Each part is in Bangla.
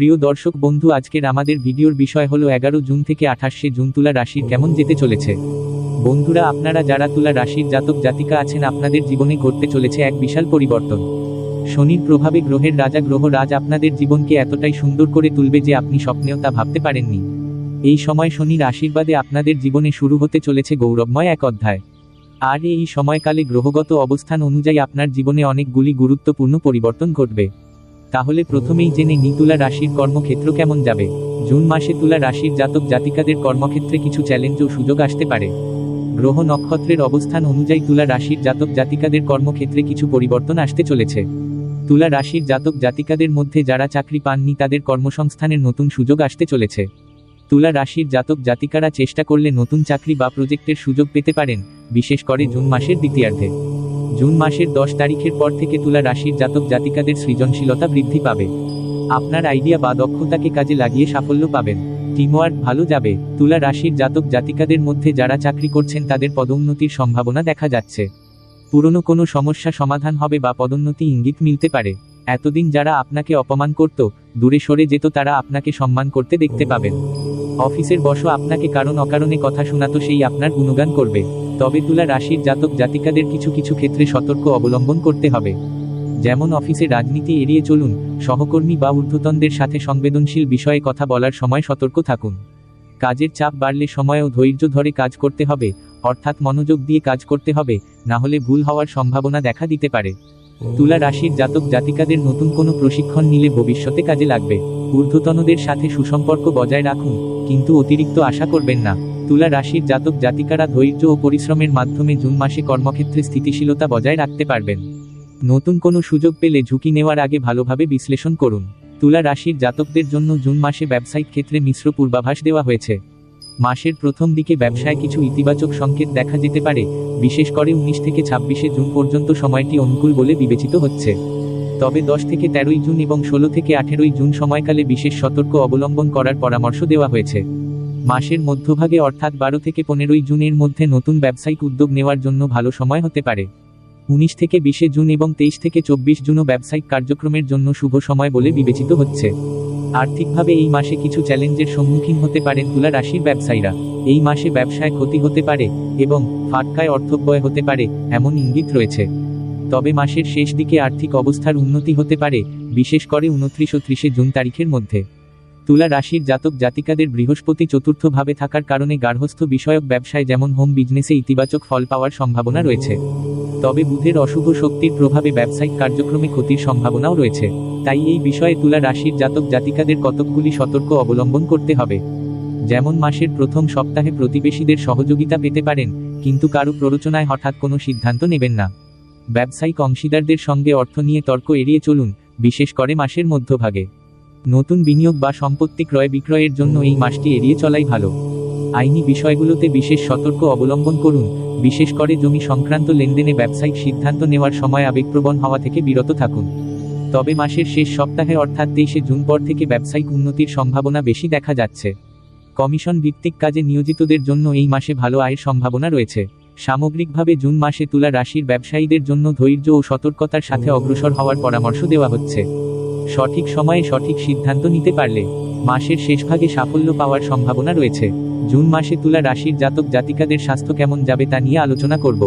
প্রিয় দর্শক বন্ধু, আজকের আমাদের ভিডিওর বিষয় হলো এগারো জুন থেকে আঠাশে জুন তুলা রাশির কেমন যেতে চলেছে। বন্ধুরা, আপনারা যারা তুলা রাশির জাতক জাতিকা আছেন, আপনাদের জীবনে ঘটতে চলেছে এক বিশাল পরিবর্তন। শনির প্রভাবে গ্রহের রাজা গ্রহ রাজ আপনাদের জীবনকে এতটাই সুন্দর করে তুলবে যে আপনি স্বপ্নেও তা ভাবতে পারেননি। এই সময় শনির আশীর্বাদে আপনাদের জীবনে শুরু হতে চলেছে গৌরবময় এক অধ্যায়। আর এই সময়কালে গ্রহগত অবস্থান অনুযায়ী আপনার জীবনে অনেকগুলি গুরুত্বপূর্ণ পরিবর্তন ঘটবে। তাহলে প্রথমেই জেনে নি তুলা রাশির কর্মক্ষেত্র কেমন যাবে। জুন মাসে তুলা রাশির জাতক জাতিকাদের কর্মক্ষেত্রে কিছু চ্যালেঞ্জ ও সুযোগ আসতে পারে। গ্রহ নক্ষত্রের অবস্থান অনুযায়ী তুলা রাশির জাতক জাতিকাদের কর্মক্ষেত্রে কিছু পরিবর্তন আসতে চলেছে। তুলা রাশির জাতক জাতিকাদের মধ্যে যারা চাকরি পাননি তাদের কর্মসংস্থানের নতুন সুযোগ আসতে চলেছে। তুলা রাশির জাতক জাতিকারা চেষ্টা করলে নতুন চাকরি বা প্রজেক্টের সুযোগ পেতে পারেন, বিশেষ করে জুন মাসের দ্বিতীয়ার্ধে। জুন মাসের দশ তারিখের পর থেকে তুলা রাশির জাতক জাতিকাদের সৃজনশীলতা বৃদ্ধি পাবে। আপনার আইডিয়া বা দক্ষতাকে কাজে লাগিয়ে সাফল্য পাবেন। টিমওয়ার্ক ভালো যাবে। তুলা রাশির জাতক জাতিকাদের মধ্যে যারা চাকরি করছেন তাদের পদোন্নতির সম্ভাবনা দেখা যাচ্ছে। পুরনো কোনো সমস্যা সমাধান হবে বা পদোন্নতি ইঙ্গিত মিলতে পারে। এতদিন যারা আপনাকে অপমান করত, দূরে সরে যেত তারা আপনাকে সম্মান করতে দেখতে পাবেন। অফিসের বস আপনাকে কারণ অকারণে কথা শোনাতো সেই আপনার গুণগান করবে। তবে তুলা রাশির জাতক জাতিকাদের কিছু কিছু ক্ষেত্রে সতর্ক অবলম্বন করতে হবে। যেমন অফিসে রাজনীতি এড়িয়ে চলুন, সহকর্মী বা ঊর্ধ্বতনদের সাথে সংবেদনশীল বিষয়ে কথা বলার সময় সতর্ক থাকুন। কাজের চাপ বাড়লে সময় ও ধৈর্য ধরে কাজ করতে হবে, অর্থাৎ মনোযোগ দিয়ে কাজ করতে হবে, না হলে ভুল হওয়ার সম্ভাবনা দেখা দিতে পারে। তুলা রাশির জাতক জাতিকাদের নতুন কোনো প্রশিক্ষণ নিলে ভবিষ্যতে কাজে লাগবে। ঊর্ধ্বতনদের সাথে সুসম্পর্ক বজায় রাখুন, কিন্তু অতিরিক্ত আশা করবেন না। তুলা রাশির জাতক জাতিকারা ধৈর্য ও পরিশ্রমের মাধ্যমে জুন মাসে কর্মক্ষেত্রে স্থিতিশীলতা বজায় রাখতে পারবেন। নতুন কোনো সুযোগ পেলে ঝুঁকি নেওয়ার আগে ভালোভাবে বিশ্লেষণ করুন। তুলা রাশির জাতকদের জন্য জুন মাসে ব্যবসায়িক ক্ষেত্রে মিশ্র পূর্বাভাস দেওয়া হয়েছে। মাসের প্রথম দিকে ব্যবসায় কিছু ইতিবাচক সংকেত দেখা যেতে পারে, বিশেষ করে উনিশ থেকে ছাব্বিশে জুন পর্যন্ত সময়টি অনুকূল বলে বিবেচিত হচ্ছে। তবে দশ থেকে তেরোই জুন এবং ষোলো থেকে আঠেরোই জুন সময়কালে বিশেষ সতর্ক অবলম্বন করার পরামর্শ দেওয়া হয়েছে। মাসের মধ্যভাগে অর্থাৎ বারো থেকে পনেরোই জুনের মধ্যে নতুন ব্যবসায়িক উদ্যোগ নেওয়ার জন্য ভালো সময় হতে পারে। উনিশ থেকে বিশে জুন এবং তেইশ থেকে চব্বিশ জুনও ব্যবসায়িক কার্যক্রমের জন্য শুভ সময় বলে বিবেচিত হচ্ছে। আর্থিকভাবে এই মাসে কিছু চ্যালেঞ্জের সম্মুখীন হতে পারেন তুলা রাশির ব্যবসায়ীরা। এই মাসে ব্যবসায় ক্ষতি হতে পারে এবং ফাটকায় অর্থব্যয় হতে পারে এমন ইঙ্গিত রয়েছে। তবে মাসের শেষ দিকে আর্থিক অবস্থার উন্নতি হতে পারে, বিশেষ করে উনত্রিশ ও ত্রিশে জুন তারিখের মধ্যে। তুলা রাশির জাতক জাতিকাদের বৃহস্পতি চতুর্থভাবে থাকার কারণে গার্হস্থ্য বিষয়ক ব্যবসায় যেমন হোম বিজনেসে ইতিবাচক ফল পাওয়ার সম্ভাবনা রয়েছে। তবে বুধের অশুভ শক্তির প্রভাবে ব্যবসায়িক কার্যক্রমে ক্ষতির সম্ভাবনাও রয়েছে। তাই এই বিষয়ে তুলা রাশির জাতক জাতিকাদের কতকগুলি সতর্ক অবলম্বন করতে হবে। যেমন মাসের প্রথম সপ্তাহে প্রতিবেশীদের সহযোগিতা পেতে পারেন, কিন্তু কারও প্ররোচনায় হঠাৎ কোনো সিদ্ধান্ত নেবেন না। ব্যবসায়িক অংশীদারদের সঙ্গে অর্থ নিয়ে তর্ক এড়িয়ে চলুন, বিশেষ করে মাসের মধ্যভাগে। নতুন বিনিয়োগ বা সম্পত্তি ক্রয় বিক্রয়ের জন্য এই মাসটি এড়িয়ে চলাই ভালো। আইনি বিষয়গুলোতে বিশেষ সতর্ক অবলম্বন করুন, বিশেষ করে জমি সংক্রান্ত লেনদেনে ব্যবসায়িক সিদ্ধান্ত নেওয়ার সময় আবেগপ্রবণ হওয়া থেকে বিরত থাকুন। তবে মাসের শেষ সপ্তাহে অর্থাৎ তেইশে জুন পর থেকে ব্যবসায়িক উন্নতির সম্ভাবনা বেশি দেখা যাচ্ছে। কমিশন ভিত্তিক কাজে নিয়োজিতদের জন্য এই মাসে ভালো আয়ের সম্ভাবনা রয়েছে। সামগ্রিকভাবে জুন মাসে তুলা রাশির ব্যবসায়ীদের জন্য ধৈর্য ও সতর্কতার সাথে অগ্রসর হওয়ার পরামর্শ দেওয়া হচ্ছে। সঠিক সময়ে সঠিক সিদ্ধান্ত নিতে পারলে মাসের শেষভাগে সাফল্য পাওয়ার সম্ভাবনা রয়েছে। জুন মাসে তুলা রাশির জাতক জাতিকাদের স্বাস্থ্য কেমন যাবে তা নিয়ে আলোচনা করব।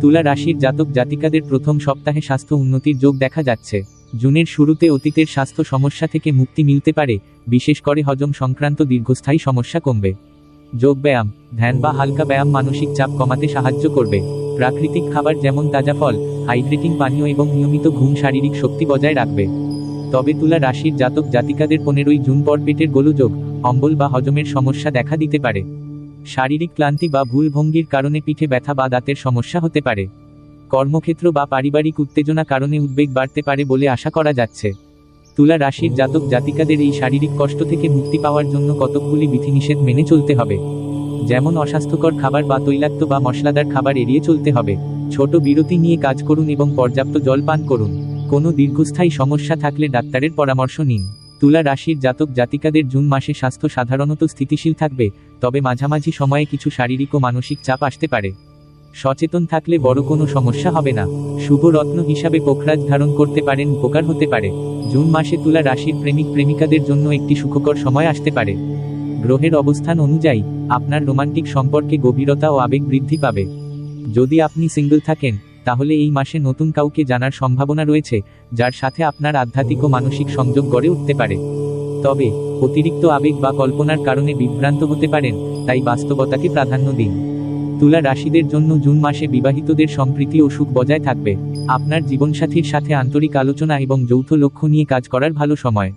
তুলা রাশির জাতক জাতিকাদের প্রথম সপ্তাহে স্বাস্থ্য উন্নতির যোগ দেখা যাচ্ছে। জুনের শুরুতে অতীতের স্বাস্থ্য সমস্যা থেকে মুক্তি মিলতে পারে, বিশেষ করে হজম সংক্রান্ত দীর্ঘস্থায়ী সমস্যা কমবে। যোগ ব্যায়াম, ধ্যান বা হালকা ব্যায়াম মানসিক চাপ কমাতে সাহায্য করবে। প্রাকৃতিক খাবার যেমন তাজা ফল, হাইড্রেটিং পানীয় এবং নিয়মিত ঘুম শারীরিক শক্তি বজায় রাখবে। তবে তুলা রাশির জাতক জাতিকাদের পনেরোই জুন পর পেটের গোলযোগ, অম্বল বা হজমের সমস্যা দেখা দিতে পারে। শারীরিক ক্লান্তি বা ভুল ভঙ্গির কারণে পিঠে ব্যথা বা দাঁতের সমস্যা হতে পারে। কর্মক্ষেত্র বা পারিবারিক উত্তেজনা কারণে উদ্বেগ বাড়তে পারে বলে আশা করা যাচ্ছে। তুলা রাশির জাতক জাতিকাদের এই শারীরিক কষ্ট থেকে মুক্তি পাওয়ার জন্য কতকগুলি বিধিনিষেধ মেনে চলতে হবে। যেমন অস্বাস্থ্যকর খাবার বা তৈলাক্ত বা মশলাদার খাবার এড়িয়ে চলতে হবে। ছোট বিরতি নিয়ে কাজ করুন এবং পর্যাপ্ত জল পান করুন। কোনো দীর্ঘস্থায়ী সমস্যা থাকলে ডাক্তারের পরামর্শ নিন। তুলা রাশির জাতক জাতিকাদের জুন মাসে স্বাস্থ্য সাধারণত স্থিতিশীল থাকবে, তবে মাঝামাঝি সময়ে কিছু শারীরিক ও মানসিক চাপ আসতে পারে। সচেতন থাকলে বড় কোনো সমস্যা হবে না। শুভ রত্ন হিসাবে পোখরাজ ধারণ করতে পারেন, উপকার হতে পারে। জুন মাসে তুলা রাশির প্রেমিক প্রেমিকাদের জন্য একটি সুখকর সময় আসতে পারে। গ্রহের অবস্থান অনুযায়ী, আপনার রোমান্টিক সম্পর্কে গভীরতা ও আবেগ বৃদ্ধি পাবে। যদি আপনি সিঙ্গল থাকেন তাহলে এই মাসে নতুন কাউকে জানার সম্ভাবনা রয়েছে, যার সাথে আপনার আধ্যাত্মিক ও মানসিক সংযোগ গড়ে উঠতে পারে। তবে, অতিরিক্ত আবেগ বা কল্পনার কারণে বিভ্রান্ত হতে পারেন, তাই বাস্তবতাকে প্রাধান্য দিন। তুলা রাশিদের জন্য জুন মাসে বিবাহিতদের সম্প্রীতি ও সুখ বজায় থাকবে। আপনার জীবনসাথীর সাথে আন্তরিক আলোচনা এবং যৌথ লক্ষ্য নিয়ে কাজ করার ভালো সময়।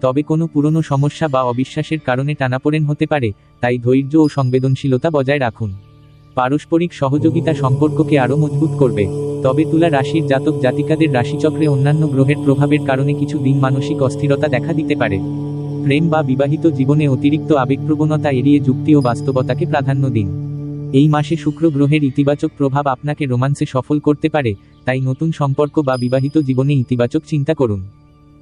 তবে কোনো পুরনো সমস্যা বা অবিশ্বাসের কারণে টানাপোড়েন হতে পারে, তাই ধৈর্য ও সংবেদনশীলতা বজায় রাখুন। পারস্পরিক সহযোগিতা সম্পর্ককে আরও মজবুত করবে। তবে তুলা রাশির জাতক জাতিকাদের রাশিচক্রে অন্যান্য গ্রহের প্রভাবের কারণে কিছু দিন মানসিক অস্থিরতা দেখা দিতে পারে। প্রেম বা বিবাহিত জীবনে অতিরিক্ত আবেগপ্রবণতা এড়িয়ে যুক্তি ও বাস্তবতাকে প্রাধান্য দিন। এই মাসে শুক্র গ্রহের ইতিবাচক প্রভাব আপনাকে রোমান্সে সফল করতে পারে, তাই নতুন সম্পর্ক বা বিবাহিত জীবনে ইতিবাচক চিন্তা করুন।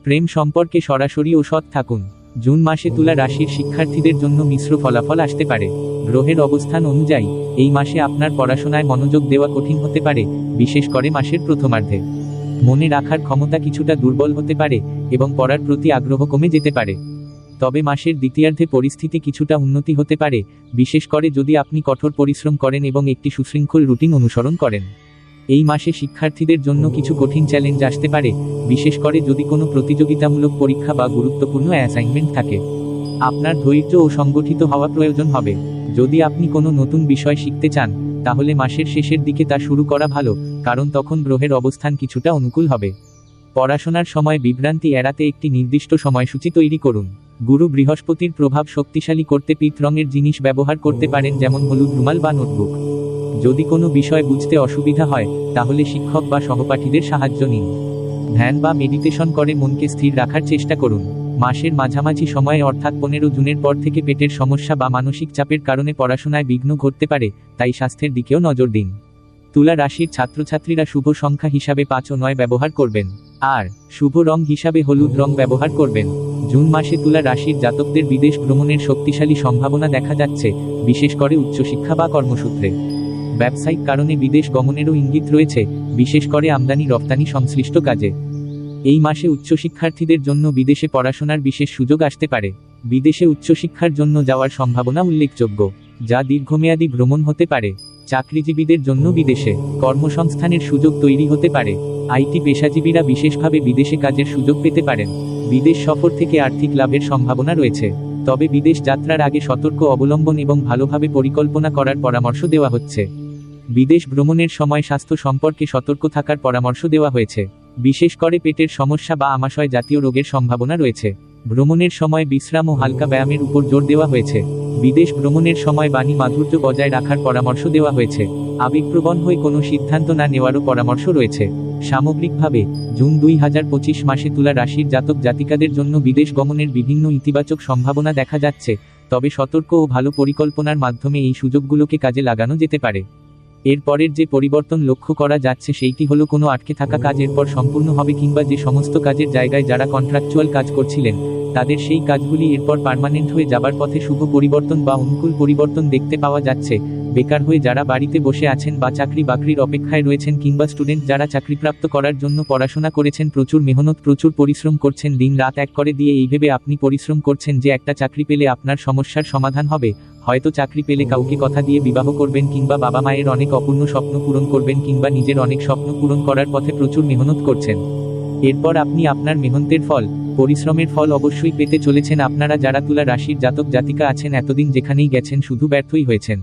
প্রেম সম্পর্কে সরাসরি ও সৎ থাকুন। জুন মাসে তুলা রাশির শিক্ষার্থীদের জন্য মিশ্র ফলাফল আসতে পারে। গ্রহের অবস্থান অনুযায়ী, এই মাসে আপনার পড়াশোনায় মনোযোগ দেওয়া কঠিন হতে পারে, বিশেষ করে মাসের প্রথমার্ধে। মনে রাখার ক্ষমতা কিছুটা দুর্বল হতে পারে, এবং পড়ার প্রতি আগ্রহ কমে যেতে পারে। তবে মাসের দ্বিতীয়ার্ধে পরিস্থিতি কিছুটা উন্নতি হতে পারে, বিশেষ করে যদি আপনি কঠোর পরিশ্রম করেন এবং একটি সুশৃঙ্খল রুটিন অনুসরণ করেন। এই মাসে শিক্ষার্থীদের জন্য কিছু কঠিন চ্যালেঞ্জ আসতে পারে, বিশেষ করে যদি কোনো প্রতিযোগিতামূলক পরীক্ষা বা গুরুত্বপূর্ণ অ্যাসাইনমেন্ট থাকে। আপনার ধৈর্য ও সংগঠিত হওয়া প্রয়োজন হবে। যদি আপনি কোনো নতুন বিষয় শিখতে চান, তাহলে মাসের শেষের দিকে তা শুরু করা ভালো, কারণ তখন গ্রহের অবস্থান কিছুটা অনুকূল হবে। পড়াশোনার সময় বিভ্রান্তি এড়াতে একটি নির্দিষ্ট সময়সূচি তৈরি করুন। গুরু বৃহস্পতির প্রভাব শক্তিশালী করতে পিত রঙের জিনিস ব্যবহার করতে পারেন, যেমন হলুদ রুমাল বা নোটবুক। যদি কোনো বিষয় বুঝতে অসুবিধা হয়, তাহলে শিক্ষক বা সহপাঠীদের সাহায্য নিন। ধ্যান বা মেডিটেশন করে মনকে স্থির রাখার চেষ্টা করুন। মাসের মাঝামাঝি সময়ে অর্থাৎ পনেরো জুনের পর থেকে পেটের সমস্যা বা মানসিক চাপের কারণে পড়াশোনায় বিঘ্ন ঘটতে পারে, তাই স্বাস্থ্যের দিকেও নজর দিন। তুলা রাশির ছাত্রছাত্রীরা শুভ সংখ্যা হিসাবে পাঁচ ও নয় ব্যবহার করবেন। আর, শুভ রং হিসাবে হলুদ রং ব্যবহার করবেন। জুন মাসে তুলা রাশির জাতকদের বিদেশ ভ্রমণের শক্তিশালী সম্ভাবনা দেখা যাচ্ছে, বিশেষ করে উচ্চশিক্ষা বা কর্মসূত্রে। ব্যবসায়িক কারণে বিদেশ গমনেরও ইঙ্গিত রয়েছে, বিশেষ করে আমদানি রপ্তানি সংশ্লিষ্ট কাজে। এই মাসে উচ্চশিক্ষার্থীদের জন্য বিদেশে পড়াশোনার বিশেষ সুযোগ আসতে পারে। বিদেশে উচ্চশিক্ষার জন্য যাওয়ার সম্ভাবনা উল্লেখযোগ্য, যা দীর্ঘমেয়াদী ভ্রমণ হতে পারে। চাকরিজীবীদের জন্য বিদেশে কর্মসংস্থানের সুযোগ তৈরি হতে পারে। আইটি পেশাজীবীরা বিশেষভাবে বিদেশে কাজের সুযোগ পেতে পারেন। বিদেশ সফর থেকে আর্থিক লাভের সম্ভাবনা রয়েছে। তবে বিদেশ যাত্রার আগে সতর্ক অবলম্বন এবং ভালোভাবে পরিকল্পনা করার পরামর্শ দেওয়া হচ্ছে। বিদেশ ভ্রমণের সময় স্বাস্থ্য সম্পর্কে সতর্ক থাকার পরামর্শ দেওয়া হয়েছে। বিশেষ করে পেটের সমস্যা বা আমাশয় জাতীয় রোগের সম্ভাবনা রয়েছে। ভ্রমণের সময় বিশ্রাম ও হালকা ব্যায়ামের উপর জোর দেওয়া হয়েছে। বিদেশ ভ্রমণের সময় বাণী মাধুর্য বজায় রাখার পরামর্শ দেওয়া হয়েছে। আবেগপ্রবণ হয়ে কোনো সিদ্ধান্ত না নেওয়ারও পরামর্শ রয়েছে। সামগ্রিকভাবে, জুন দুই হাজার পঁচিশ মাসে তুলা রাশির জাতক জাতিকাদের জন্য বিদেশ গমনের বিভিন্ন ইতিবাচক সম্ভাবনা দেখা যাচ্ছে, তবে সতর্ক ও ভালো পরিকল্পনার মাধ্যমে এই সুযোগগুলোকে কাজে লাগানো যেতে পারে। এর পরের যে পরিবর্তন লক্ষ্য করা যাচ্ছে সেইটি হলো কোনো আটকে থাকা কাজ এরপর সম্পূর্ণ হবে কিংবা যে সমস্ত কাজের জায়গায় যারা কন্ট্রাকচুয়াল কাজ করছিলেন, তাদের সেই কাজগুলি এরপর পার্মানেন্ট হয়ে যাবার পথে শুভ পরিবর্তন বা অনুকূল পরিবর্তন দেখতে পাওয়া যাচ্ছে। বেকার হয়ে যারা বাড়িতে বসে আছেন বা চাকরি বাকরির অপেক্ষায় রয়েছেন কিংবা স্টুডেন্ট যারা চাকরিপ্রাপ্ত করার জন্য পড়াশোনা করেছেন প্রচুর মেহনত, প্রচুর পরিশ্রম করছেন, দিন রাত এক করে দিয়ে এই ভেবে আপনি পরিশ্রম করছেন যে একটা চাকরি পেলে আপনার সমস্যার সমাধান হবে। হয়তো চাকরি পেলে কাউকে কথা দিয়ে বিবাহ করবেন কিংবা বাবা মায়ের অনেক অপূর্ণ স্বপ্ন পূরণ করবেন কিংবা নিজের অনেক স্বপ্ন পূরণ করার পথে প্রচুর মেহনত করছেন। এরপর আপনি আপনার মেহন্তের ফল, পরিশ্রমের ফল অবশ্যই পেতে চলেছেন আপনারা যারা তুলা রাশির জাতক জাতিকা আছেন এতদিন যেখানেই গেছেন শুধু ব্যর্থই হয়েছেন।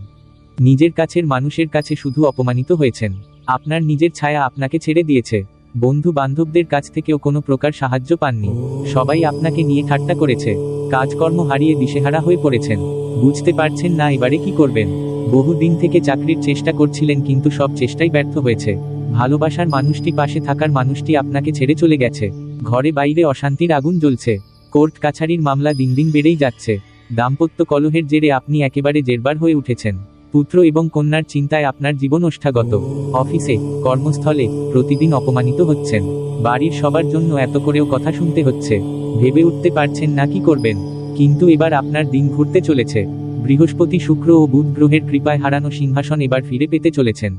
নিজের কাছের মানুষের কাছে শুধু অপমানিত হয়েছেন। আপনার নিজের ছায়া আপনাকে ছেড়ে দিয়েছে। বন্ধু বান্ধবদের কাছ থেকেও কোনো প্রকার সাহায্য পাননি। সবাই আপনাকে নিয়ে ঠাট্টা করেছে। কাজকর্ম হারিয়ে দিশেহারা হয়ে পড়েছেন। বুঝতে পারছেন না এবারে কি করবেন। বহুদিন থেকে চাকরির চেষ্টা করছিলেন কিন্তু সব চেষ্টাই ব্যর্থ হয়েছে। ভালোবাসার মানুষটি পাশে থাকার মানুষটি আপনাকে ছেড়ে চলে গেছে। ঘরে বাইরে অশান্তির আগুন জ্বলছে। কোর্ট কাছারির মামলা দিন দিন বেড়েই যাচ্ছে। দাম্পত্য কলহের জেরে আপনি একেবারে জেরবার হয়ে উঠেছেন। পুত্র এবং কন্যার চিন্তায় আপনার জীবন ওষ্ঠাগত অফিসে, কর্মস্থলে প্রতিদিন অপমানিত হচ্ছেন। বাড়ির সবার জন্য এত করেও কথা শুনতে হচ্ছে। ভেবে উঠতে পারছেন না কি করবেন। কিন্তু এবার আপনার দিন ঘুরতে চলেছে। বৃহস্পতি শুক্র ও বুধ গ্রহের কৃপায় হারানো সিংহাসন এবার ফিরে পেতে চলেছেন।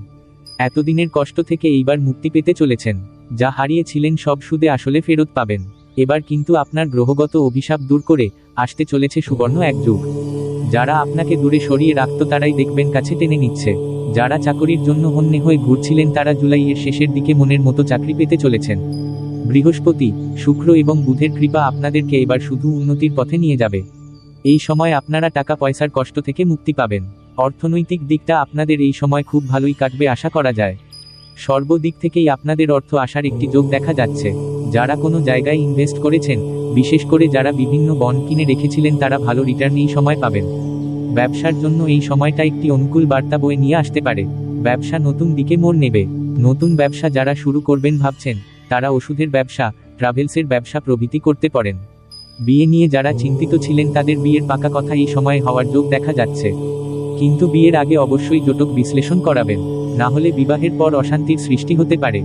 এতদিনের কষ্ট থেকে এইবার মুক্তি পেতে চলেছেন। যা হারিয়েছিলেন সব সুদে আসলে ফেরত পাবেন। এবার কিন্তু আপনার গ্রহগত অভিশাপ দূর করে আসতে চলেছে সুবর্ণ এক যুগ। যারা আপনাকে দূরে সরিয়ে রাখত তারাই দেখবেন কাছে টেনে নিচ্ছে। যারা চাকরির জন্য হন্যে হয়ে ঘুরছিলেন তারা জুলাইয়ের শেষের দিকে মনের মতো চাকরি পেতে চলেছেন। বৃহস্পতি, শুক্র এবং বুধের কৃপা আপনাদেরকে এবার শুধু উন্নতির পথে নিয়ে যাবে। এই সময় আপনারা টাকা পয়সার কষ্ট থেকে মুক্তি পাবেন। অর্থনৈতিক দিকটা আপনাদের এই সময় খুব ভালোই কাটবে আশা করা যায়। সর্বদিক থেকেই আপনাদের অর্থ আসার একটি যোগ দেখা যাচ্ছে। যারা কোনো জায়গায় ইনভেস্ট করেছেন বিশেষ করে যারা বিভিন্ন বন্ড কিনে রেখেছিলেন তারা ভালো রিটার্ন এই সময় পাবেন। ব্যবসার জন্য এই সময়টা একটি অনুকূল বার্তা বয়ে নিয়ে আসতে পারে। ব্যবসা নতুন দিকে মোড় নেবে। নতুন ব্যবসা যারা শুরু করবেন ভাবছেন, তারা ওষুধের ব্যবসা, ট্রাভেলসের ব্যবসা প্রভৃতি করতে পারেন। বিয়ে নিয়ে যারা চিন্তিত ছিলেন তাদের বিয়ের পাকা কথা এই সময় হওয়ার যোগ দেখা যাচ্ছে। কিন্তু বিয়ের আগে অবশ্যই জটক বিশ্লেষণ করাবেন। না হলে বিবাহের পর অশান্তির সৃষ্টি হতে পারে।